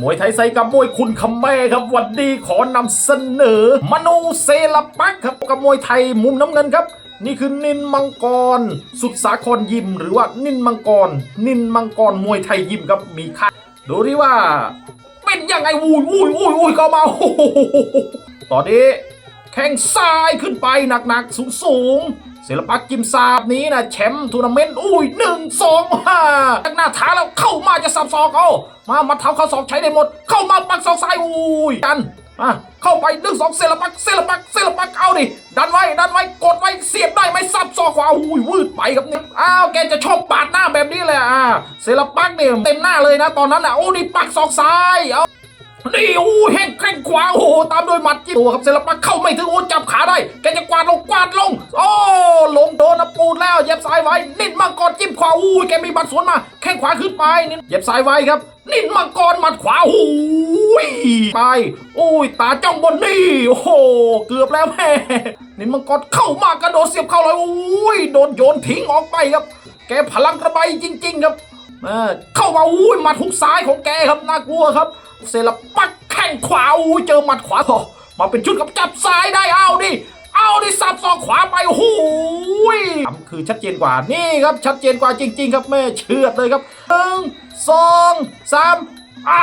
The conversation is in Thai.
มวยไทยไซกับมวยคุณคำแม่ครับวันนี้ขอนำเสนอ มนูเซลปักครับกับมวยไทยมุมน้ำเงินครับ นี่คือนินมังกร สุดสาครยิม หรือว่านินมังกร นินมังกรมวยไทยยิมครับมีค่าดูดิว่า เป็นยังไงอุ้ยอุ้ยอุ้ยอุ้ยเข้ามาโอ้โหตอนนี้แข้งซ้ายขึ้นไปหนักๆสูงๆ ศิลปักกิมซาบนี้นะแชมป์ทัวร์นาเมนต์อุ้ยหนึ่งสองห้าจากหน้าท้าแล้วเข้ามาจะสับศอกเอามามาเท้าเข้าศอกใช้ได้หมด เข้ามาปักศอกซ้ายอุ้ยกันอะเข้าไปหนึ่งสองเซลปักเซลปักเซลปักเอาดิดันไว้ดันไว้กดไว้เสียบได้ไหมสับศอกขวาอุ้ยวืดไปครับเนี่ยอ้าวแกจะชอบปาดหน้าแบบนี้เลยอะเซลปักเนี่ยเต็มหน้าเลยนะตอนนั้นอะโอ้นี่ปักศอกซ้ายเอานี่โอ้แห้งแข้งขวาโอ้โหตามด้วยหมัดจิ้มตัวครับเซลปักเข้าไม่ถึงโอ้จับขาได้แกจะกวาดลงกวาดลงโอู้ดแล้วเย็บซ้ายไว้นิดมังกรจิ้มขวาอู้ยแกมีหมัดสวนมาแข้งขวาขึ้นไปนิดเย็บซ้ายไว้ครับนิดมังกรหมัดขวาโอ้ยไปโอ้ยตาจ้องบนนี่โอ้โหเกือบแล้วแม่นิดมังกรเข้ามากระโดดเสียบเข้าเลยโอ้ยโดนโยนทิ้งออกไปครับ แกพลังกระบายจริง ๆ ครับเออเข้ามาอุ้ยหมัดหุกซ้ายของแกครับน่ากลัวครับเซลปักแข้งขวาอุ้ยเจอหมัดขวาพอมาเป็นชุดกับจับซ้ายได้อาดิเอาดิ คือชัดเจนกว่านี่ครับชัดเจนกว่าจริง ๆ ครับแม่เชื่อดเลยครับหนึ่งสองสามอ่า